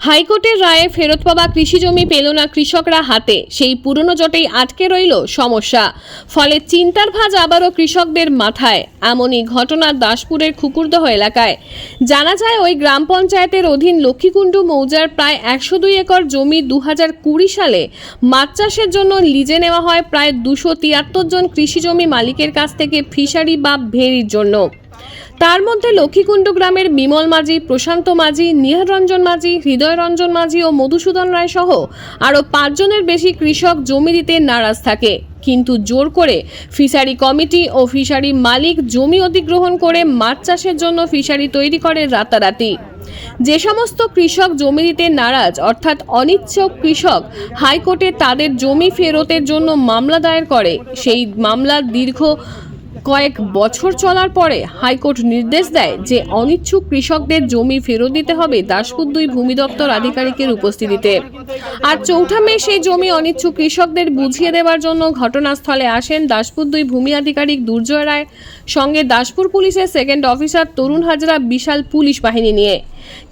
হাইকোর্টের রায়ে ফেরত পাওয়া কৃষি জমি পেল না কৃষকরা হাতে। সেই পুরনো জটেই আটকে রইল সমস্যা। ফলে চিন্তার ভাঁজ আবারও কৃষকদের মাথায়। এমনই ঘটনা দাসপুরের খুকুরদহ এলাকায়। জানা যায়, ওই গ্রাম পঞ্চায়েতের অধীন লক্ষ্মীকুণ্ডু মৌজার প্রায় একশো দুই একর জমি দু হাজার কুড়ি সালে মাছ চাষের জন্য লিজে নেওয়া হয় প্রায় দুশো তিয়াত্তর জন কৃষি জমি মালিকের কাছ থেকে ফিশারি বা ভেরির জন্য। তার মধ্যে লক্ষ্মীকুণ্ড গ্রামের বিমল মাঝি, প্রশান্ত মাঝি, নিহার রঞ্জন মাঝি, হৃদয় রঞ্জন মাঝি ও মধুসূদন রায় সহ আরও পাঁচজনের বেশি কৃষক জমি দিতে নারাজ থাকে। কিন্তু জোর করে ফিশারি কমিটি ও ফিশারি মালিক জমি অধিগ্রহণ করে মাছ চাষের জন্য ফিশারি তৈরি করে রাতারাতি। যে সমস্ত কৃষক জমি দিতে নারাজ, অর্থাৎ অনিচ্ছুক কৃষক, হাইকোর্টে তাদের জমি ফেরতের জন্য মামলা দায়ের করে। সেই মামলা দীর্ঘ কয়েক বছর চলার পরে হাইকোর্ট নির্দেশ দেয় যে অনিচ্ছুক কৃষকদের জমি ফেরত দিতে হবে দাসপুর দুই ভূমি দপ্তর আধিকারিকের উপস্থিতিতে। আর চৌঠা মে সেই জমি অনিচ্ছুক কৃষকদের বুঝিয়ে দেওয়ার জন্য ঘটনাস্থলে আসেন দাসপুর দুই ভূমি আধিকারিক দুর্জয় রায়। সঙ্গে দাসপুর পুলিশের সেকেন্ড অফিসার তরুণ হাজরা বিশাল পুলিশ বাহিনী নিয়ে।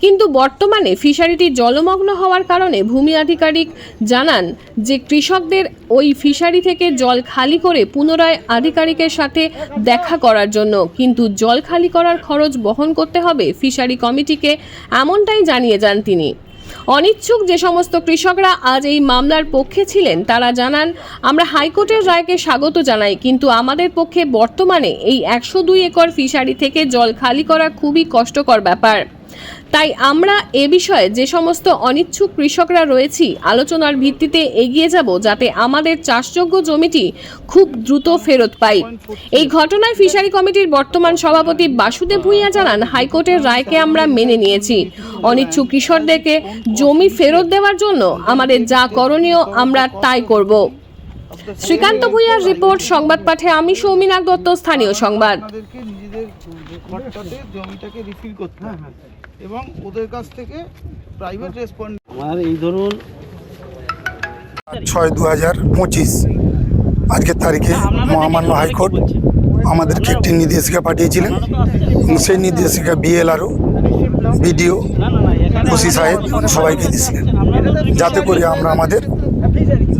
কিন্তু বর্তমানে ফিশারিটি জলমগ্ন হওয়ার কারণে ভূমি আধিকারিক জানান যে কৃষকদের ওই ফিশারি থেকে জল খালি করে পুনরায় আধিকারিকের সাথে দেখা করার জন্য। কিন্তু জল খালি করার খরচ বহন করতে হবে ফিশারি কমিটিকে, এমনটাই জানিয়ে যান তিনি। অনিচ্ছুক যে সমস্ত কৃষকরা আজ এই মামলার পক্ষে ছিলেন, তারা জানান, আমরা হাইকোর্টের রায়কে স্বাগত জানাই, কিন্তু আমাদের পক্ষে বর্তমানে এই একশো দুই একর ফিশারি থেকে জল খালি করা খুবই কষ্টকর ব্যাপার। তাই আমরা এ বিষয়ে যে সমস্ত অনিচ্ছুক কৃষকরা রয়েছি, আলোচনার ভিত্তিতে এগিয়ে যাব যাতে আমাদের চাষযোগ্য জমিটি খুব দ্রুত ফেরত পাই। এই ঘটনায় ফিশারি কমিটির বর্তমান সভাপতি বাসুদেব ভূঁইয়া জানান, হাইকোর্টের রায়কে আমরা মেনে নিয়েছি। অনিচ্ছুক কৃষকদেরকে জমি ফেরত দেওয়ার জন্য আমাদের যা করণীয় আমরা তাই করব। শ্রীকান্ত ভূঁইয়ার রিপোর্ট সংবাদ পাঠে আমি সৌমিনাথ দত্ত স্থানীয় সংবাদ। নিজেদের ঘরটাতে জমিটাকে রিফিল করতে হবে। এবং ওদের কাছ থেকে প্রাইভেট রেসপন্ড আমার এই ধরুন ছয় দু হাজার পঁচিশ আজকের তারিখে মহামান্য হাইকোর্ট আমাদেরকে একটি নির্দেশিকা পাঠিয়েছিলেন। সেই নির্দেশিকা বিএলআরও বিডিও ওসি সাহেব সবাইকে দিয়েছিলেন। যাতে করে আমরা আমাদের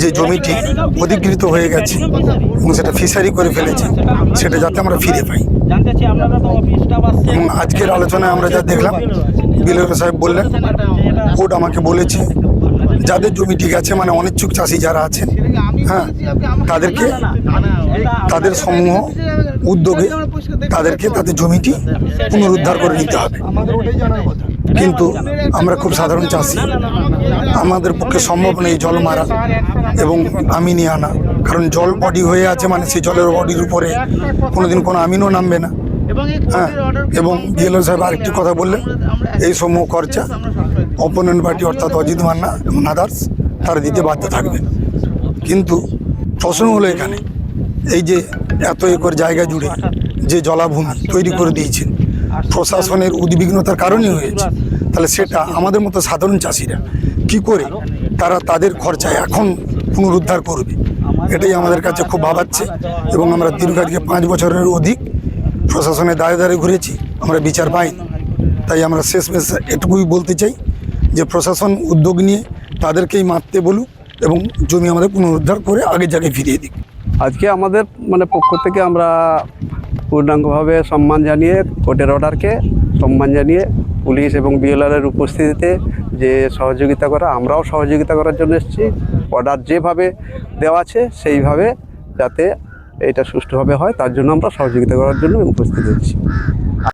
যে জমিটি অধিকৃত হয়ে গেছে এবং সেটা ফিশারি করে ফেলেছে, সেটা যাতে আমরা ফিরে পাই। আজকের আলোচনায় আমরা যা দেখলাম বিএলআরও সাহেব বললেন, কোর্ট আমাকে বলেছে, যাদের জমি ঠিক আছে মানে অনিচ্ছুক চাষি যারা আছেন হ্যাঁ তাদেরকে, তাদের সমূহ উদ্যোগে তাদেরকে তাদের জমিটি পুনরুদ্ধার করে নিতে হবে। কিন্তু আমরা খুব সাধারণ চাষি। আমাদের পক্ষে সম্ভব নেই জল মারা এবং আমিনি আনা। কারণ জল বডি হয়ে আছে মানে সেই জলের বডির উপরে কোনোদিন কোনো আমিনও নামবে না। হ্যাঁ এবং বিএলও সাহেব আরেকটি কথা বললেন। এই সমূহ খরচা অপোনেন্ট পার্টি অর্থাৎ অজিত মান্না এবং আদার্স তারা দিতে বাধ্য থাকবে কিন্তু প্রশ্ন হলো এখানে এই যে এত একর জায়গা জুড়ে যে জলাভূমি তৈরি করে দিয়েছেন। প্রশাসনের উদ্বিগ্নতার কারণেই হয়েছে। তাহলে সেটা আমাদের মতো সাধারণ চাষিরা কি করে তারা তাদের খরচায় এখন পুনরুদ্ধার করবে? এটাই আমাদের কাছে খুব ভাবাচ্ছে এবং আমরা দীর্ঘ পাঁচ বছরের অধিক প্রশাসনের দায়ে দাঁড়ে ঘুরেছি, আমরা বিচার পাইনি। তাই আমরা শেষ মেশ এটুকুই বলতে চাই যে প্রশাসন উদ্যোগ নিয়ে তাদেরকেই মারতে বলুক এবং জমি আমাদের পুনরুদ্ধার করে আগের জায়গায় ফিরিয়ে দিক। আজকে আমাদের মানে পক্ষ থেকে আমরা পূর্ণাঙ্গভাবে সম্মান জানিয়ে কোর্টের অর্ডারকে সম্মান জানিয়ে পুলিশ এবং বিএলআরের উপস্থিতিতে যে সহযোগিতা করা, আমরাও সহযোগিতা করার জন্য এসেছি। অর্ডার যেভাবে দেওয়া আছে, সেইভাবে যাতে এটা সুষ্ঠুভাবে হয়, তার জন্য আমরা সহযোগিতা করার জন্য উপস্থিত হচ্ছি